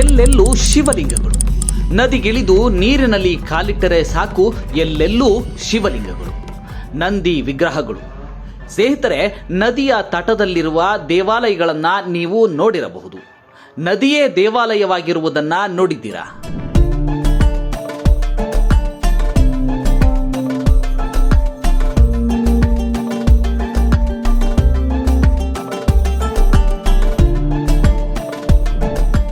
ಎಲ್ಲೆಲ್ಲೂ ಶಿವಲಿಂಗಗಳು. ನದಿಗಿಳಿದು ನೀರಿನಲ್ಲಿ ಕಾಲಿಟ್ಟರೆ ಸಾಕು ಎಲ್ಲೆಲ್ಲೂ ಶಿವಲಿಂಗಗಳು. ನಂದಿ ವಿಗ್ರಹಗಳು. ಸ್ನೇಹಿತರೆ, ನದಿಯ ತಟದಲ್ಲಿರುವ ದೇವಾಲಯಗಳನ್ನು ನೀವು ನೋಡಿರಬಹುದು. ನದಿಯೇ ದೇವಾಲಯವಾಗಿರುವುದನ್ನ ನೋಡಿದ್ದೀರಾ?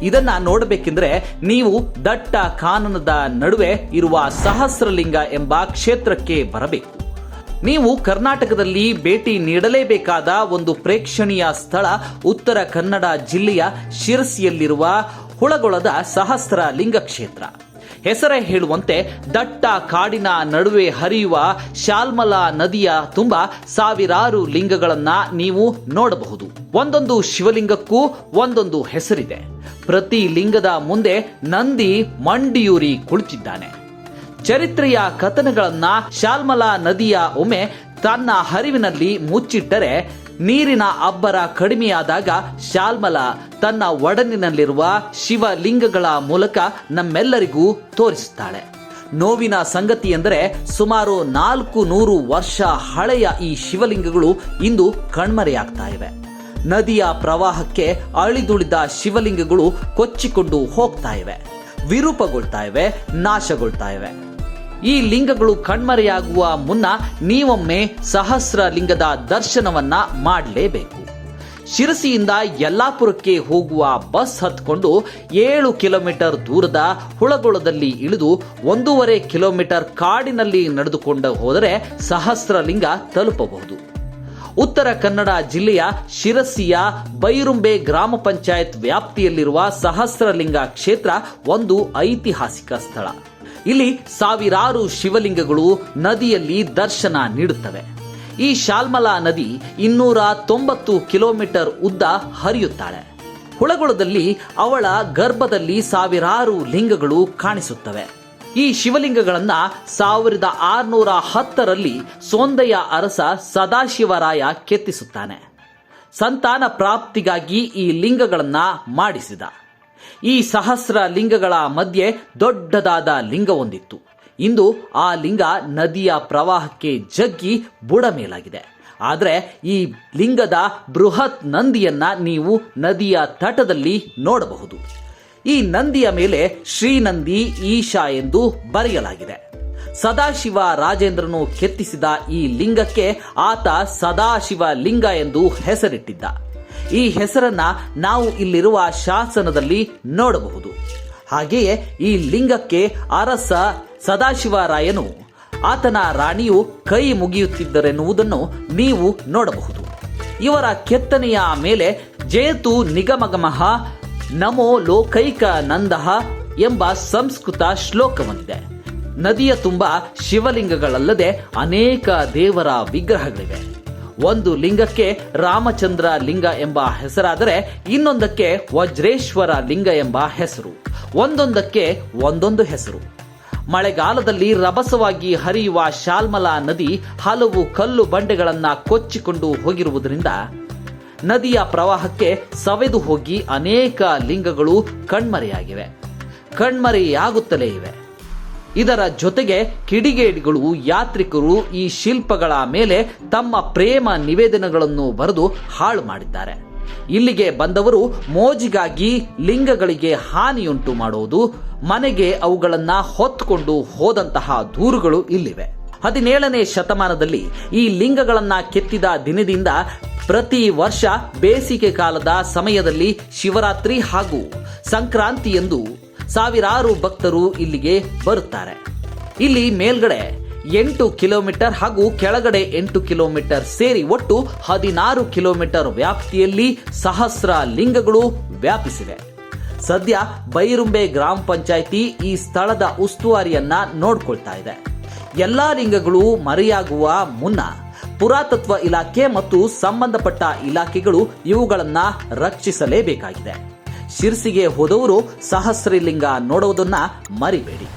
ಇದನ್ನ ನೋಡಬೇಕೆಂದ್ರೆ ನೀವು ದಟ್ಟ ಕಾನನದ ನಡುವೆ ಇರುವ ಸಹಸ್ರಲಿಂಗ ಎಂಬ ಕ್ಷೇತ್ರಕ್ಕೆ ಬರಬೇಕು. ನೀವು ಕರ್ನಾಟಕದಲ್ಲಿ ಭೇಟಿ ನೀಡಲೇಬೇಕಾದ ಒಂದು ಪ್ರೇಕ್ಷಣೀಯ ಸ್ಥಳ ಉತ್ತರ ಕನ್ನಡ ಜಿಲ್ಲೆಯ ಶಿರಸಿಯಲ್ಲಿರುವ ಹುಳಗೊಳದ ಸಹಸ್ರ ಲಿಂಗ ಕ್ಷೇತ್ರ. ಹೆಸರೇ ಹೇಳುವಂತೆ ದಟ್ಟ ಕಾಡಿನ ನಡುವೆ ಹರಿಯುವ ಶಾಲ್ಮಲಾ ನದಿಯ ತುಂಬ ಸಾವಿರಾರು ಲಿಂಗಗಳನ್ನ ನೀವು ನೋಡಬಹುದು. ಒಂದೊಂದು ಶಿವಲಿಂಗಕ್ಕೂ ಒಂದೊಂದು ಹೆಸರಿದೆ. ಪ್ರತಿ ಲಿಂಗದ ಮುಂದೆ ನಂದಿ ಮಂಡಿಯೂರಿ ಕುಳಿತಿದ್ದಾನೆ. ಚರಿತ್ರೆಯ ಕಥನಗಳನ್ನ ಶಾಲ್ಮಲಾ ನದಿಯ ಒಮ್ಮೆ ತನ್ನ ಹರಿವಿನಲ್ಲಿ ಮುಚ್ಚಿಟ್ಟರೆ ನೀರಿನ ಅಬ್ಬರ ಕಡಿಮೆಯಾದಾಗ ಶಾಲ್ಮಲ ತನ್ನ ಒಡನಿನಲ್ಲಿರುವ ಶಿವಲಿಂಗಗಳ ಮೂಲಕ ನಮ್ಮೆಲ್ಲರಿಗೂ ತೋರಿಸುತ್ತಾಳೆ. ನೋವಿನ ಸಂಗತಿ ಎಂದರೆ ಸುಮಾರು ನಾಲ್ಕು ನೂರು ವರ್ಷ ಹಳೆಯ ಈ ಶಿವಲಿಂಗಗಳು ಇಂದು ಕಣ್ಮರೆಯಾಗ್ತಾ ಇವೆ. ನದಿಯ ಪ್ರವಾಹಕ್ಕೆ ಅಳಿದುಳಿದ ಶಿವಲಿಂಗಗಳು ಕೊಚ್ಚಿಕೊಂಡು ಹೋಗ್ತಾ ಇವೆ. ವಿರೂಪಗೊಳ್ತಾ ಇವೆ, ನಾಶಗೊಳ್ತಾ ಇವೆ. ಈ ಲಿಂಗಗಳು ಕಣ್ಮರೆಯಾಗುವ ಮುನ್ನ ನೀವೊಮ್ಮೆ ಸಹಸ್ರ ಲಿಂಗದ ದರ್ಶನವನ್ನ ಮಾಡಲೇಬೇಕು. ಶಿರಸಿಯಿಂದ ಯಲ್ಲಾಪುರಕ್ಕೆ ಹೋಗುವ ಬಸ್ ಹತ್ಕೊಂಡು ಏಳು ಕಿಲೋಮೀಟರ್ ದೂರದ ಹುಳಗೊಳದಲ್ಲಿ ಇಳಿದು ಒಂದೂವರೆ ಕಿಲೋಮೀಟರ್ ಕಾಡಿನಲ್ಲಿ ನಡೆದುಕೊಂಡು ಹೋದರೆ ಸಹಸ್ರಲಿಂಗ ತಲುಪಬಹುದು. ಉತ್ತರ ಕನ್ನಡ ಜಿಲ್ಲೆಯ ಶಿರಸಿಯ ಬೈರುಂಬೆ ಗ್ರಾಮ ಪಂಚಾಯತ್ ವ್ಯಾಪ್ತಿಯಲ್ಲಿರುವ ಸಹಸ್ರಲಿಂಗ ಕ್ಷೇತ್ರ ಒಂದು ಐತಿಹಾಸಿಕ ಸ್ಥಳ. ಇಲ್ಲಿ ಸಾವಿರಾರು ಶಿವಲಿಂಗಗಳು ನದಿಯಲ್ಲಿ ದರ್ಶನ ನೀಡುತ್ತವೆ. ಈ ಶಾಲ್ಮಲಾ ನದಿ ಇನ್ನೂರ ತೊಂಬತ್ತು ಕಿಲೋಮೀಟರ್ ಉದ್ದ ಹರಿಯುತ್ತಾಳೆ. ಹುಳಗುಳದಲ್ಲಿ ಅವಳ ಗರ್ಭದಲ್ಲಿ ಸಾವಿರಾರು ಲಿಂಗಗಳು ಕಾಣಿಸುತ್ತವೆ. ಈ ಶಿವಲಿಂಗಗಳನ್ನು ಸಾವಿರದ ಆರುನೂರ ಹತ್ತರಲ್ಲಿ ಸೋಂದಯ್ಯ ಅರಸ ಸದಾಶಿವರಾಯ ಕೆತ್ತಿಸುತ್ತಾನೆ. ಸಂತಾನ ಪ್ರಾಪ್ತಿಗಾಗಿ ಈ ಲಿಂಗಗಳನ್ನು ಮಾಡಿಸಿದ. ಈ ಸಹಸ್ರ ಲಿಂಗಗಳ ಮಧ್ಯೆ ದೊಡ್ಡದಾದ ಲಿಂಗವೊಂದಿತ್ತು. ಇಂದು ಆ ಲಿಂಗ ನದಿಯ ಪ್ರವಾಹಕ್ಕೆ ಜಗ್ಗಿ ಬುಡ ಮೇಲಾಗಿದೆ ಆದರೆ ಈ ಲಿಂಗದ ಬೃಹತ್ ನಂದಿಯನ್ನ ನೀವು ನದಿಯ ತಟದಲ್ಲಿ ನೋಡಬಹುದು. ಈ ನಂದಿಯ ಮೇಲೆ ಶ್ರೀನಂದಿ, ಈಶಾ ಎಂದು ಬರೆಯಲಾಗಿದೆ. ಸದಾಶಿವ ರಾಜೇಂದ್ರನು ಕೆತ್ತಿಸಿದ ಈ ಲಿಂಗಕ್ಕೆ ಆತ ಸದಾಶಿವ ಲಿಂಗ ಎಂದು ಹೆಸರಿಟ್ಟಿದ್ದ. ಈ ಹೆಸರನ್ನ ನಾವು ಇಲ್ಲಿರುವ ಶಾಸನದಲ್ಲಿ ನೋಡಬಹುದು. ಹಾಗೆಯೇ ಈ ಲಿಂಗಕ್ಕೆ ಅರಸ ಸದಾಶಿವರಾಯನು. ಆತನ ರಾಣಿಯು ಕೈ ಮುಗಿಯುತ್ತಿದ್ದರೆನ್ನುವುದನ್ನು ನೀವು ನೋಡಬಹುದು. ಇವರ ಕೆತ್ತನೆಯ ಮೇಲೆ ಜೇತು ನಿಗಮಗಮಃ ನಮೋ ಲೋಕೈಕ ನಂದಹ ಎಂಬ ಸಂಸ್ಕೃತ ಶ್ಲೋಕವೊಂದಿದೆ. ನದಿಯ ತುಂಬ ಶಿವಲಿಂಗಗಳಲ್ಲದೆ ಅನೇಕ ದೇವರ ವಿಗ್ರಹಗಳಿವೆ. ಒಂದು ಲಿಂಗಕ್ಕೆ ರಾಮಚಂದ್ರ ಲಿಂಗ ಎಂಬ ಹೆಸರಾದರೆ ಇನ್ನೊಂದಕ್ಕೆ ವಜ್ರೇಶ್ವರ ಲಿಂಗ ಎಂಬ ಹೆಸರು, ಒಂದೊಂದಕ್ಕೆ ಒಂದೊಂದು ಹೆಸರು. ಮಳೆಗಾಲದಲ್ಲಿ ರಭಸವಾಗಿ ಹರಿಯುವ ಶಾಲ್ಮಲಾ ನದಿ ಹಲವು ಕಲ್ಲು ಬಂಡೆಗಳನ್ನು ಕೊಚ್ಚಿಕೊಂಡು ಹೋಗಿರುವುದರಿಂದ ನದಿಯ ಪ್ರವಾಹಕ್ಕೆ ಸವೆದು ಹೋಗಿ ಅನೇಕ ಲಿಂಗಗಳು ಕಣ್ಮರೆಯಾಗಿವೆ. ಕಣ್ಮರೆಯಾಗುತ್ತಲೇ ಇವೆ. ಇದರ ಜೊತೆಗೆ ಕಿಡಿಗೇಡಿಗಳು ಯಾತ್ರಿಕರು ಈ ಶಿಲ್ಪಗಳ ಮೇಲೆ ತಮ್ಮ ಪ್ರೇಮ ನಿವೇದನೆಗಳನ್ನು ಬರೆದು ಹಾಳು ಮಾಡಿದ್ದಾರೆ. ಇಲ್ಲಿಗೆ ಬಂದವರು ಮೋಜಿಗಾಗಿ ಲಿಂಗಗಳಿಗೆ ಹಾನಿಯುಂಟು ಮಾಡುವುದು ಮನೆಗೆ ಅವುಗಳನ್ನು ಹೊತ್ತುಕೊಂಡು ಹೋದಂತಹ ದೂರುಗಳು ಇಲ್ಲಿವೆ. ಹದಿನೇಳನೇ ಶತಮಾನದಲ್ಲಿ ಈ ಲಿಂಗಗಳನ್ನು ಕೆತ್ತಿದ ದಿನದಿಂದ ಪ್ರತಿ ವರ್ಷ ಬೇಸಿಗೆ ಕಾಲದ ಸಮಯದಲ್ಲಿ ಶಿವರಾತ್ರಿ ಹಾಗೂ ಸಂಕ್ರಾಂತಿ ಎಂದು ಸಾವಿರಾರು ಭಕ್ತರು ಇಲ್ಲಿಗೆ ಬರುತ್ತಾರೆ. ಇಲ್ಲಿ ಮೇಲ್ಗಡೆ ಎಂಟು ಕಿಲೋಮೀಟರ್ ಹಾಗೂ ಕೆಳಗಡೆ ಎಂಟು ಕಿಲೋಮೀಟರ್ ಸೇರಿ ಒಟ್ಟು ಹದಿನಾರು ಕಿಲೋಮೀಟರ್ ವ್ಯಾಪ್ತಿಯಲ್ಲಿ ಸಹಸ್ರ ಲಿಂಗಗಳು ವ್ಯಾಪಿಸಿವೆ. ಸದ್ಯ ಬೈರುಂಬೆ ಗ್ರಾಮ ಪಂಚಾಯಿತಿ ಈ ಸ್ಥಳದ ಉಸ್ತುವಾರಿಯನ್ನ ನೋಡ್ಕೊಳ್ತಾ ಇದೆ. ಎಲ್ಲಾ ಲಿಂಗಗಳು ಮರೆಯಾಗುವ ಮುನ್ನ ಪುರಾತತ್ವ ಇಲಾಖೆ ಮತ್ತು ಸಂಬಂಧಪಟ್ಟ ಇಲಾಖೆಗಳು ಇವುಗಳನ್ನು ರಕ್ಷಿಸಲೇಬೇಕಾಗಿದೆ. ಶಿರ್ಸಿಗೆ ಹೋದವರು ಸಹಸ್ರಲಿಂಗ ನೋಡುವುದನ್ನ ಮರಿಬೇಡಿ.